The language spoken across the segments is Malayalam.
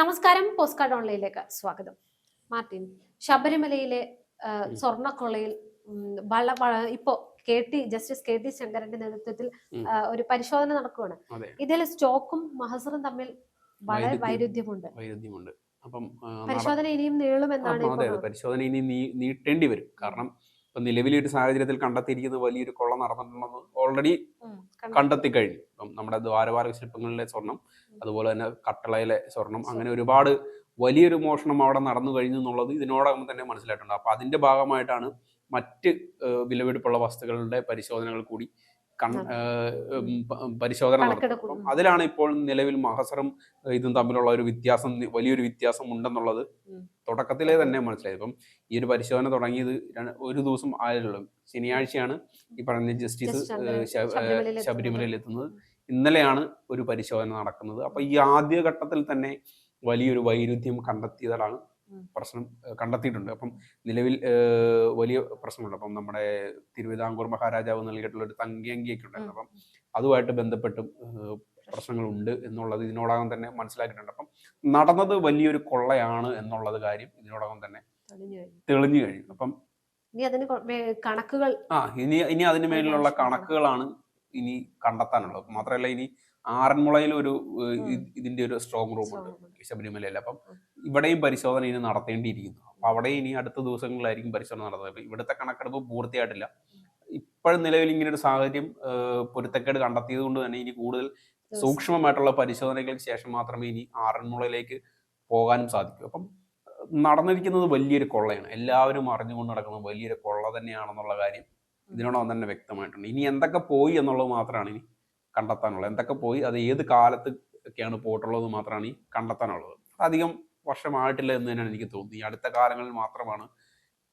നമസ്കാരം പോസ്റ്റ് കാർഡ് ഓൺലൈനിലേക്ക് സ്വാഗതം. മാർട്ടിൻ ശബരിമലയിലെ സ്വർണക്കൊള്ളയിൽ ഇപ്പോ K T justice K T ശങ്കരന്റെ നേതൃത്വത്തിൽ ഒരു പരിശോധന നടക്കുകയാണ് ഇതിൽ സ്റ്റോക്കും മഹസറും തമ്മിൽ വളരെ വൈരുദ്ധ്യമുണ്ട്. വൈരുദ്ധ്യമുണ്ട്. അപ്പം പരിശോധന ഇനിയും നീളുമെന്നാണ് എന്നാണ് അതെ പരിശോധന ഇനി നീട്ടേണ്ടി വരും. കാരണം ഇപ്പൊ നിലവിലെ ഒരു സാഹചര്യത്തിൽ കണ്ടെത്തിയിരിക്കുന്ന വലിയൊരു കൊള്ള നടന്നിട്ടുണ്ടെന്ന് ഓൾറെഡി. കണ്ടെത്തി കഴിഞ്ഞു. ഇപ്പം നമ്മുടെ ദ്വാരപാലക ശില്പങ്ങളിലെ സ്വർണം അതുപോലെ തന്നെ കട്ടളയിലെ സ്വർണം അങ്ങനെ ഒരുപാട് വലിയൊരു മോഷണം അവിടെ നടന്നു കഴിഞ്ഞു എന്നുള്ളത് ഇതിനോടകം തന്നെ മനസ്സിലായിട്ടുണ്ട്. അപ്പൊ അതിന്റെ ഭാഗമായിട്ടാണ് മറ്റ് വിലവെടുപ്പുള്ള വസ്തുക്കളുടെ പരിശോധനകൾ കൂടി പരിശോധന നടത്തും. അതിലാണ് ഇപ്പോൾ നിലവിൽ മഹസറും ഇതും തമ്മിലുള്ള ഒരു വ്യത്യാസം വലിയൊരു വ്യത്യാസം ഉണ്ടെന്നുള്ളത്. തുടക്കത്തിലേ തന്നെ മനസ്സിലായി. ഇപ്പം ഈ ഒരു പരിശോധന തുടങ്ങിയത് ഒരു ദിവസം ആയുള്ളൂ ശനിയാഴ്ചയാണ് ഈ പറഞ്ഞ ജസ്റ്റിസ് ശബരിമലയിൽ എത്തുന്നത്. ഇന്നലെയാണ് ഒരു പരിശോധന നടക്കുന്നത്. അപ്പൊ ഈ ആദ്യ ഘട്ടത്തിൽ തന്നെ വലിയൊരു വൈരുദ്ധ്യം കണ്ടെത്തിയതാണ്. പ്രശ്നം കണ്ടെത്തിയിട്ടുണ്ട്. അപ്പം നിലവിൽ വലിയ പ്രശ്നമുണ്ട്. അപ്പം നമ്മുടെ തിരുവിതാംകൂർ മഹാരാജാവ് നൽകിയിട്ടുള്ള ഒരു തങ്കിയങ്കിയൊക്കെ ഉണ്ടായിരുന്നു. അപ്പം അതുമായിട്ട് ബന്ധപ്പെട്ടും പ്രശ്നങ്ങളുണ്ട് എന്നുള്ളത് ഇതിനോടകം തന്നെ മനസ്സിലാക്കിയിട്ടുണ്ട്. അപ്പം നടന്നത് വലിയൊരു കൊള്ളയാണ് എന്നുള്ളത് കാര്യം ഇതിനോടകം തന്നെ തെളിഞ്ഞു കഴിഞ്ഞു. അപ്പം ഇനി അതിന് കണക്കുകൾ ആ ഇനി ഇനി അതിന് മേലുള്ള കണക്കുകളാണ് ഇനി കണ്ടെത്താനുള്ളത്. മാത്രമല്ല ഇനി ആറന്മുളയിൽ ഒരു ഇതിന്റെ ഒരു സ്ട്രോങ് റൂം ഉണ്ട്. ശബരിമലയിൽ. അപ്പം ഇവിടെയും പരിശോധന ഇനി നടത്തേണ്ടിയിരിക്കുന്നു. അപ്പൊ അവിടെ ഇനി അടുത്ത ദിവസങ്ങളിലായിരിക്കും പരിശോധന നടത്തുന്നത് ഇവിടുത്തെ കണക്കെടുപ്പ് പൂർത്തിയായിട്ടില്ല. ഇപ്പോഴും നിലവിൽ ഇങ്ങനെ ഒരു സാഹചര്യം പൊരുത്തക്കേട് കണ്ടെത്തിയത് കൊണ്ട് തന്നെ ഇനി കൂടുതൽ. സൂക്ഷ്മമായിട്ടുള്ള പരിശോധനകൾക്ക് ശേഷം മാത്രമേ ഇനി ആറന്മുളയിലേക്ക് പോകാനും സാധിക്കൂ. അപ്പം നടന്നിരിക്കുന്നത് വലിയൊരു കൊള്ളയാണ്. എല്ലാവരും അറിഞ്ഞുകൊണ്ട് നടക്കുന്നത് വലിയൊരു കൊള്ള തന്നെയാണെന്നുള്ള കാര്യം ഇതിനോടൊപ്പം തന്നെ വ്യക്തമായിട്ടുണ്ട്. ഇനി എന്തൊക്കെ പോയി എന്നുള്ളത് മാത്രമാണ് ഇനി കണ്ടെത്താനുള്ളത്? എന്തൊക്കെ പോയി? അത് ഏത് കാലത്ത് ഒക്കെയാണ് പോയിട്ടുള്ളത് മാത്രമാണ് ഈ കണ്ടെത്താനുള്ളത്. അധികം വർഷമായിട്ടില്ല എന്ന് തന്നെയാണ് എനിക്ക് തോന്നുന്നത്. ഈ അടുത്ത കാലങ്ങളിൽ മാത്രമാണ്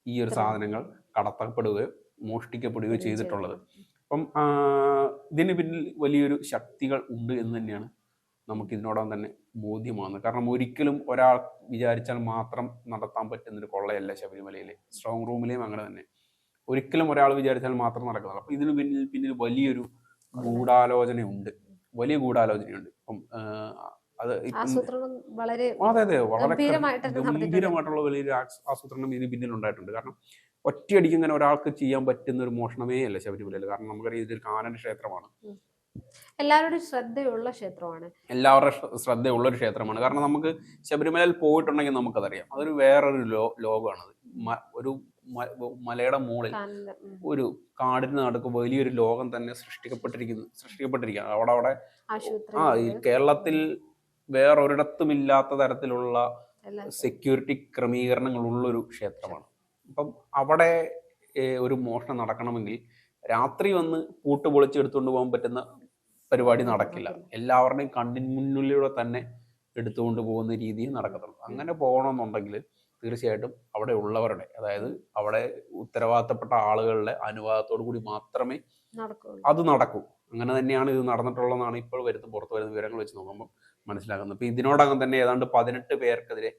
ഈ ഒരു സാധനങ്ങൾ കടത്തപ്പെടുകയോ മോഷ്ടിക്കപ്പെടുകയോ ചെയ്തിട്ടുള്ളത്. അപ്പം ഇതിന് പിന്നിൽ വലിയൊരു ശക്തികൾ ഉണ്ട് എന്ന് തന്നെയാണ് നമുക്ക് ഇതിനോടകം തന്നെ ബോധ്യമാകുന്നത്. കാരണം ഒരിക്കലും ഒരാൾ വിചാരിച്ചാൽ മാത്രം നടത്താൻ പറ്റുന്നൊരു കൊള്ളയല്ല ശബരിമലയിലെ സ്ട്രോങ് റൂമിലെയും അങ്ങനെ തന്നെ. ഒരിക്കലും ഒരാൾ വിചാരിച്ചാൽ മാത്രം നടക്കുന്നത് അപ്പം ഇതിന് പിന്നിൽ പിന്നിൽ വലിയൊരു ഗൂഢാലോചനയുണ്ട്. വലിയ ഗൂഢാലോചനയുണ്ട്. ഇപ്പം അത് വളരെ അതെ അതെ വളരെ. ഗംഭീരമായിട്ടുള്ള വലിയൊരു ആസ്- ആസൂത്രണം ഇതിന് പിന്നിലുണ്ടായിട്ടുണ്ട്. കാരണം ഒറ്റയടിക്ക് ഇങ്ങനെ ഒരാൾക്ക് ചെയ്യാൻ പറ്റുന്ന ഒരു മോഷണമേ അല്ല ശബരിമലയിൽ കാരണം നമുക്കറിയാം ഇതൊരു കാനന ക്ഷേത്രമാണ്. എല്ലാവരുടെയും ശ്രദ്ധയുള്ള ക്ഷേത്രമാണ്. എല്ലാവരുടെ ശ്രദ്ധയുള്ള ഒരു ക്ഷേത്രമാണ്. കാരണം നമുക്ക് ശബരിമലയിൽ പോയിട്ടുണ്ടെങ്കിൽ നമുക്കതറിയാം. അതൊരു വേറൊരു ലോ ലോകമാണത്. ഒരു മലയുടെ മുകളിൽ ഒരു കാടിന് നടക്ക് വലിയൊരു ലോകം തന്നെ സൃഷ്ടിക്കപ്പെട്ടിരിക്കുന്നു സൃഷ്ടിക്കപ്പെട്ടിരിക്കുകയാണ്. അവിടെ അവിടെ ആ ഈ കേരളത്തിൽ വേറൊരിടത്തും ഇല്ലാത്ത തരത്തിലുള്ള സെക്യൂരിറ്റി ക്രമീകരണങ്ങൾ ഉള്ളൊരു ക്ഷേത്രമാണ്. അപ്പം അവിടെ ഒരു മോഷണം നടക്കണമെങ്കിൽ രാത്രി വന്ന് പൂട്ട് പൊളിച്ച് എടുത്തുകൊണ്ട് പോകാൻ പറ്റുന്ന പരിപാടി നടക്കില്ല. എല്ലാവരുടെയും കണ്ണിൻ മുന്നിലൂടെ തന്നെ എടുത്തുകൊണ്ട് പോകുന്ന രീതിയിൽ നടക്കത്തുള്ളൂ. അങ്ങനെ പോകണമെന്നുണ്ടെങ്കിൽ തീർച്ചയായിട്ടും അവിടെ ഉള്ളവരുടെ അതായത് അവിടെ ഉത്തരവാദിത്തപ്പെട്ട ആളുകളുടെ അനുവാദത്തോടു കൂടി മാത്രമേ അത് നടക്കൂ. അങ്ങനെ തന്നെയാണ് ഇത് നടന്നിട്ടുള്ളതെന്നാണ് ഇപ്പോൾ വരുന്ന പുറത്തു വരുന്ന വിവരങ്ങൾ വെച്ച് നോക്കുമ്പോൾ മനസ്സിലാക്കുന്നത് ഇപ്പൊ ഇതിനോടകം തന്നെ ഏതാണ്ട് പതിനെട്ട് പേർക്കെതിരെ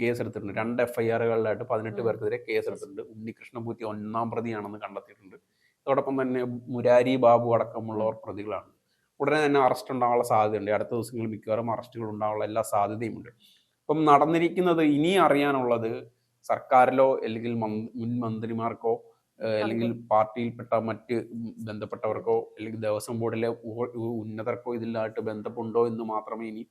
കേസ് എടുത്തിട്ടുണ്ട് രണ്ട് എഫ്ഐആറുകളിലായിട്ട് പതിനെട്ട്. പേർക്കെതിരെ കേസ് എടുത്തിട്ടുണ്ട് ഉണ്ണികൃഷ്ണപൂത്തി ഒന്നാം പ്രതിയാണെന്ന് കണ്ടെത്തിയിട്ടുണ്ട്. അതോടൊപ്പം തന്നെ മുരാരി ബാബു അടക്കമുള്ളവർ പ്രതികളാണ്. ഉടനെ തന്നെ അറസ്റ്റ് ഉണ്ടാകാനുള്ള സാധ്യതയുണ്ട്. അടുത്ത ദിവസങ്ങളിൽ മിക്കവാറും അറസ്റ്റുകൾ ഉണ്ടാകാനുള്ള എല്ലാ സാധ്യതയുമുണ്ട്. അപ്പം നടന്നിരിക്കുന്നത് ഇനി അറിയാനുള്ളത് സർക്കാരിലോ അല്ലെങ്കിൽ മുൻ മന്ത്രിമാർക്കോ അല്ലെങ്കിൽ പാർട്ടിയിൽപ്പെട്ട മറ്റ് ബന്ധപ്പെട്ടവർക്കോ അല്ലെങ്കിൽ ദേവസ്വം ബോർഡിലെ ഉന്നതർക്കോ ഇതിലായിട്ട് ബന്ധമുണ്ടോ എന്ന് മാത്രമേ ഇനി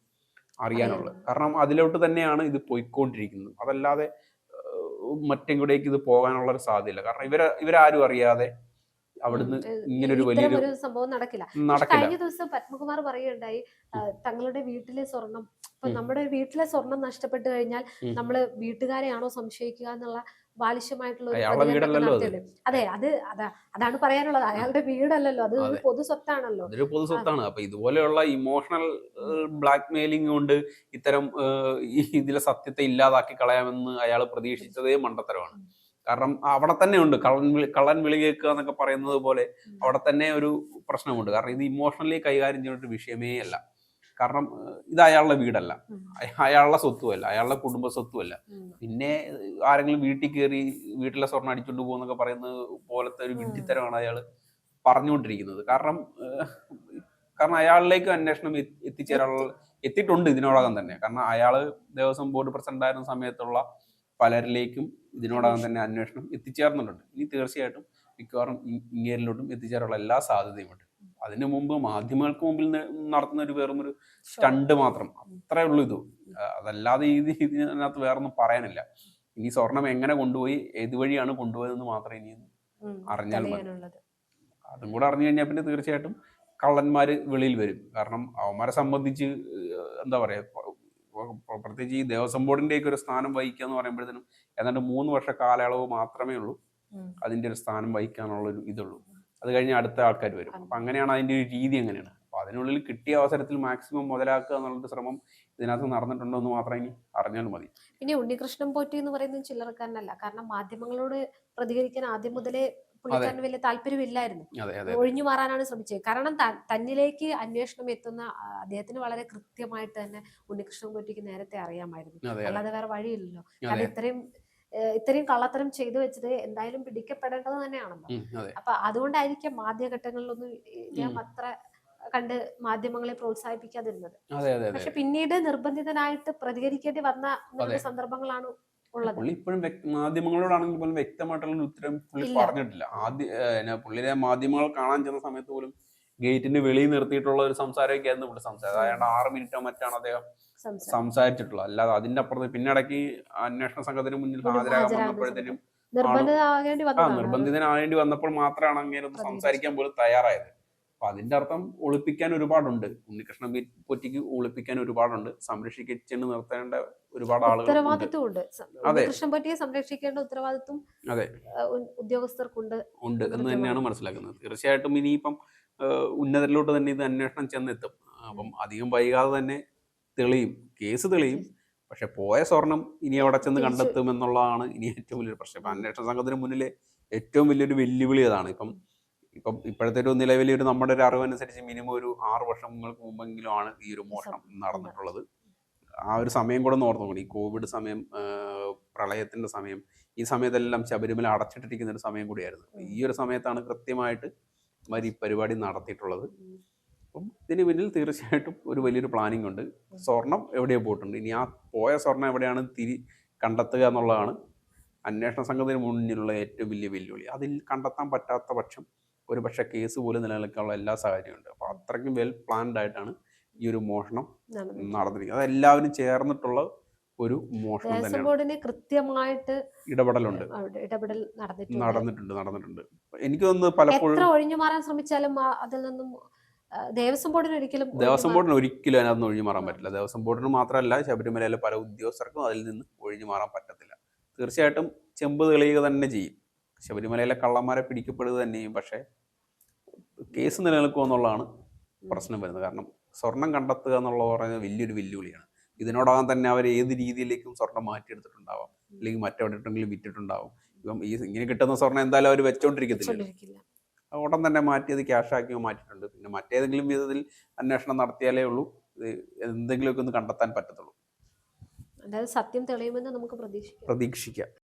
അറിയാനുള്ളൂ. കാരണം അതിലോട്ട് തന്നെയാണ് ഇത് പോയിക്കൊണ്ടിരിക്കുന്നത്. അതല്ലാതെ ഏഹ്, മറ്റെങ്ങോട്ടേക്ക് ഇത് പോകാനുള്ള ഒരു സാധ്യതയില്ല. കാരണം ഇവരെ ഇവരാരും അറിയാതെ അവിടുന്ന് ഉം. ഇങ്ങനൊരു വലിയൊരു ഒരു സംഭവം നടക്കില്ല. കഴിഞ്ഞ ദിവസം പത്മകുമാർ പറയുകയുണ്ടായി തങ്ങളുടെ വീട്ടിലെ സ്വർണം ഇപ്പൊ ഉം. നമ്മുടെ വീട്ടിലെ സ്വർണം നഷ്ടപ്പെട്ടു കഴിഞ്ഞാൽ നമ്മൾ നമ്മൾ വീട്ടുകാരെയാണോ സംശയിക്കുക എന്നുള്ള ബാലിശമായിട്ടുള്ള ഒരു അതെ. അത് അതാ അതാണ് പറയാനുള്ളത്. അയാളുടെ വീടല്ലല്ലോ. അത്. പൊതു സ്വത്താണല്ലോ. അതൊരു പൊതു സ്വത്താണ്. അപ്പൊ ഇതുപോലെയുള്ള ഇമോഷണൽ ബ്ലാക്ക് മെയിലിംഗ് കൊണ്ട് ഇത്തരം ഇതിലെ സത്യത്തെ ഇല്ലാതാക്കി കളയാമെന്ന് അയാൾ പ്രതീക്ഷിച്ചതേ മണ്ടത്തരമാണ്. കാരണം അവിടെ തന്നെ ഉണ്ട്. കള്ളൻ വിളി കള്ളൻ വിളി കേൾക്കുക എന്നൊക്കെ പറയുന്നത് പോലെ. അവിടെ തന്നെ ഒരു പ്രശ്നമുണ്ട്. കാരണം ഇത് ഇമോഷണലി കൈകാര്യം ചെയ്യുന്ന ഒരു വിഷയമേ അല്ല. കാരണം ഇത് അയാളുടെ വീടല്ല. അയാളുടെ സ്വത്തുമല്ല അയാളുടെ കുടുംബ സ്വത്തുമല്ല. പിന്നെ ആരെങ്കിലും വീട്ടിൽ കയറി വീട്ടിലെ സ്വർണം അടിച്ചുകൊണ്ട് പോകുന്നൊക്കെ പറയുന്നത് പോലത്തെ ഒരു. വിഡ്ഢിത്തരമാണ് അയാൾ പറഞ്ഞുകൊണ്ടിരിക്കുന്നത്. കാരണം കാരണം അയാളിലേക്ക് അന്വേഷണം എത്തി- എത്തിച്ചേരാനുള്ള എത്തിയിട്ടുണ്ട് ഇതിനോടകം തന്നെ. കാരണം അയാൾ ദേവസ്വം ബോർഡ് പ്രസിഡന്റ് ആയിരുന്ന സമയത്തുള്ള പലരിലേക്കും ഇതിനോടകം തന്നെ അന്വേഷണം എത്തിച്ചേർന്നിട്ടുണ്ട്. ഇനി തീർച്ചയായിട്ടും മിക്കവാറും ഇങ്ങേരിലോട്ടും എത്തിച്ചേരാനുള്ള എല്ലാ സാധ്യതയുമുണ്ട് അതിനു മുമ്പ് മാധ്യമങ്ങൾക്ക് മുമ്പിൽ നടത്തുന്ന ഒരു വെറും ഒരു സ്റ്റണ്ട് മാത്രം. അത്രേ ഉള്ളൂ ഇത്. അതല്ലാതെ ഇത് ഇതിനകത്ത് വേറൊന്നും പറയാനില്ല. ഇനി സ്വർണം എങ്ങനെ കൊണ്ടുപോയി ഏത് വഴിയാണ് കൊണ്ടുപോയതെന്ന് മാത്രമേ ഇനി അറിഞ്ഞാൽ മതി. അതും കൂടെ അറിഞ്ഞു കഴിഞ്ഞാൽ പിന്നെ തീർച്ചയായിട്ടും കള്ളന്മാർ വെളിയിൽ വരും. കാരണം അവന്മാരെ സംബന്ധിച്ച് എന്താ പറയുക പ്രത്യേകിച്ച് ഈ ദേവസ്വം ബോർഡിന്റെയൊക്കെ ഒരു സ്ഥാനം വഹിക്കുക എന്ന് പറയുമ്പോഴത്തേനും ഏതാണ്ട് മൂന്ന് വർഷ കാലയളവ് മാത്രമേ ഉള്ളൂ അതിന്റെ അതിന്റെ ഒരു സ്ഥാനം വഹിക്കാനുള്ള ഒരു ഇതുള്ളൂ. അത് കഴിഞ്ഞ് അടുത്ത ആൾക്കാർ വരും. അപ്പം അങ്ങനെയാണ് അതിന്റെ ഒരു രീതി അങ്ങനെയാണ് അപ്പോൾ അതിനുള്ളിൽ കിട്ടിയ അവസരത്തിൽ മാക്സിമം മുതലാക്കുക എന്നുള്ളൊരു ശ്രമം ഇതിനകത്ത് നടന്നിട്ടുണ്ടോ എന്ന് മാത്രം ഇനി അറിഞ്ഞാൽ മതി. ഇനി ഉണ്ണികൃഷ്ണൻ പോറ്റി എന്ന് പറയുന്നത് ചില്ലറക്കാരനല്ല. കാരണം മാധ്യമങ്ങളോട് പ്രതികരിക്കാൻ ആദ്യം മുതലേ പുള്ളിക്കാരന് വലിയ താല്പര്യമില്ലായിരുന്നു. ഒഴിഞ്ഞു മാറാനാണ് ശ്രമിച്ചത്. കാരണം തന്നിലേക്ക് അന്വേഷണം എത്തുന്ന അദ്ദേഹത്തിന് വളരെ കൃത്യമായിട്ട് തന്നെ ഉണ്ണികൃഷ്ണൻ പോറ്റിക്ക് നേരത്തെ അറിയാമായിരുന്നു. അല്ലാതെ വേറെ വഴിയില്ലല്ലോ. കാരണം ഇത്രയും ഇത്രയും കള്ളത്തരം ചെയ്തു വെച്ചത് എന്തായാലും പിടിക്കപ്പെടേണ്ടത് തന്നെയാണല്ലോ. അപ്പൊ അതുകൊണ്ടായിരിക്കും ആദ്യഘട്ടങ്ങളിലൊന്നും ഞാൻ അത്ര കണ്ട് മാധ്യമങ്ങളെ പ്രോത്സാഹിപ്പിക്കാതിരുന്നത്. പക്ഷെ പിന്നീട് നിർബന്ധിതനായിട്ട് പ്രതികരിക്കേണ്ടി വന്ന സന്ദർഭങ്ങളാണ് പുള്ളി ഇപ്പോഴും മാധ്യമങ്ങളോടാണെങ്കിൽ പോലും വ്യക്തമായിട്ടുള്ള ഉത്തരം പുള്ളി. പറഞ്ഞിട്ടില്ല. ആദ്യ പുള്ളിയെ മാധ്യമങ്ങൾ കാണാൻ ചെന്ന സമയത്ത് പോലും ഗേറ്റിന് വെളിയിൽ നിർത്തിയിട്ടുള്ള ഒരു സംസാരമൊക്കെ ആയിരുന്നു ഇവിടെ സംസാരം. അതായത് ആറ് മിനിറ്റോ മറ്റാണ് അദ്ദേഹം സംസാരിച്ചിട്ടുള്ളത്. അല്ലാതെ അതിന്റെ അപ്പുറത്ത് പിന്നെ ഇടയ്ക്ക് അന്വേഷണ സംഘത്തിന് മുന്നിൽ ഹാജരാകാൻ വന്നപ്പോഴത്തേനും ആ നിർബന്ധിതനാകേണ്ടി വന്നപ്പോൾ മാത്രമാണ് അങ്ങനെ ഒന്ന് സംസാരിക്കാൻ പോലും തയ്യാറായത്. അപ്പൊ അതിന്റെ അർത്ഥം ഒളിപ്പിക്കാൻ ഒരുപാടുണ്ട്. ഉണ്ണികൃഷ്ണൻ പൊറ്റിക്ക് ഒളിപ്പിക്കാൻ ഒരുപാടുണ്ട്. സംരക്ഷിക്കുന്ന നിർത്തേണ്ട ഒരുപാട് ആളുകൾ അതെ. കൃഷ്ണൻ പറ്റിയെ സംരക്ഷിക്കേണ്ട ഉത്തരവാദിത്വം അതെ. ഉദ്യോഗസ്ഥർക്കുണ്ട്. ഉണ്ട് എന്ന് തന്നെയാണ് മനസ്സിലാക്കുന്നത്. തീർച്ചയായിട്ടും ഇനിയിപ്പം ഉന്നതരിലോട്ട് തന്നെ ഇത് അന്വേഷണം ചെന്നെത്തും. അപ്പം അധികം വൈകാതെ തന്നെ തെളിയും. കേസ് തെളിയും. പക്ഷെ പോയ സ്വർണം ഇനി അവിടെ ചെന്ന് കണ്ടെത്തും എന്നുള്ളതാണ് ഇനി ഏറ്റവും വലിയൊരു പ്രശ്നം. ഇപ്പം അന്വേഷണ സംഘത്തിന് മുന്നിലെ ഏറ്റവും വലിയൊരു വെല്ലുവിളി അതാണ്. ഇപ്പം ഇപ്പം ഇപ്പോഴത്തെ ഒരു നിലവിലെ ഒരു നമ്മുടെ ഒരു അറിവനുസരിച്ച് മിനിമം ഒരു ആറ് വർഷങ്ങൾക്ക് മുമ്പെങ്കിലും ആണ് ഈ ഒരു മോഷണം നടന്നിട്ടുള്ളത്. ആ ഒരു സമയം കൂടെ ഓർന്നു ഈ കോവിഡ് സമയം പ്രളയത്തിന്റെ പ്രളയത്തിന്റെ സമയം ഈ സമയത്തെല്ലാം ശബരിമല അടച്ചിട്ടിരിക്കുന്ന ഒരു സമയം കൂടിയായിരുന്നു. ഈ ഒരു സമയത്താണ് കൃത്യമായിട്ട് ഈ പരിപാടി നടത്തിയിട്ടുള്ളത്. അപ്പം ഇതിന് പിന്നിൽ തീർച്ചയായിട്ടും ഒരു വലിയൊരു പ്ലാനിങ് ഉണ്ട്. സ്വർണം എവിടെയോ പോയിട്ടുണ്ട്. ഇനി ആ പോയ സ്വർണം എവിടെയാണ് തിരി കണ്ടെത്തുക എന്നുള്ളതാണ് അന്വേഷണ സംഘത്തിന് മുന്നിലുള്ള ഏറ്റവും വലിയ വെല്ലുവിളി. അതിൽ കണ്ടെത്താൻ പറ്റാത്ത പക്ഷം ഒരു പക്ഷേ കേസ് പോലും നിലനിൽക്കാനുള്ള എല്ലാ സാഹചര്യമുണ്ട് അപ്പോൾ അത്രയ്ക്കും വെൽ പ്ലാൻഡ് ആയിട്ടാണ് ഈ ഒരു മോഷണം. നടന്നിരിക്കുന്നത്. അത് എല്ലാവരും ചേർന്നിട്ടുള്ള ഒരു മോഷണം തന്നെയാണ്. കൃത്യമായിട്ട് ഇടപെടലുണ്ട്. ഇടപെടൽ നടന്നിട്ടുണ്ട്. നടന്നിട്ടുണ്ട് നടന്നിട്ടുണ്ട്. എനിക്ക് തോന്നുന്നു പലപ്പോഴും ഒഴിഞ്ഞു മാറാൻ ശ്രമിച്ചാലും അതിൽ നിന്നും ദേവസ്വം ബോർഡിന് ഒരിക്കലും ദേവസ്വം ബോർഡിന് ഒരിക്കലും അതിനകത്ത് ഒഴിഞ്ഞു മാറാൻ പറ്റില്ല. ദേവസ്വം ബോർഡിന് മാത്രമല്ല ശബരിമലയിലെ പല ഉദ്യോഗസ്ഥർക്കും അതിൽ നിന്ന് ഒഴിഞ്ഞു മാറാൻ പറ്റത്തില്ല. തീർച്ചയായിട്ടും ചെമ്പ് തെളിയുക തന്നെ ചെയ്യും. ശബരിമലയിലെ കള്ളന്മാരെ പിടിക്കപ്പെടുക തന്നെ ചെയ്യും പക്ഷേ കേസ് നിലനിൽക്കുക എന്നുള്ളതാണ് പ്രശ്നം വരുന്നത്. കാരണം സ്വർണം കണ്ടെത്തുക എന്നുള്ള പറയുന്നത് വലിയൊരു വെല്ലുവിളിയാണ്. ഇതിനോടകം തന്നെ അവർ ഏത് രീതിയിലേക്കും സ്വർണം മാറ്റിയെടുത്തിട്ടുണ്ടാവാം. അല്ലെങ്കിൽ മറ്റെവിടെയെങ്കിലും വിറ്റിട്ടുണ്ടാവും. ഇപ്പം ഈ ഇങ്ങനെ കിട്ടുന്ന സ്വർണം എന്തായാലും അവർ വെച്ചോണ്ടിരിക്കത്തില്ല. ഉടൻ തന്നെ മാറ്റി അത് ക്യാഷാക്കിയോ മാറ്റിയിട്ടുണ്ട്. പിന്നെ മറ്റേതെങ്കിലും വിധത്തിൽ അന്വേഷണം നടത്തിയാലേ ഉള്ളൂ. ഇത് എന്തെങ്കിലുമൊക്കെ ഒന്ന് കണ്ടെത്താൻ പറ്റത്തുള്ളൂ. അതായത് സത്യം തെളിയുമെന്ന് നമുക്ക് പ്രതീക്ഷിക്കാം. പ്രതീക്ഷിക്കാം.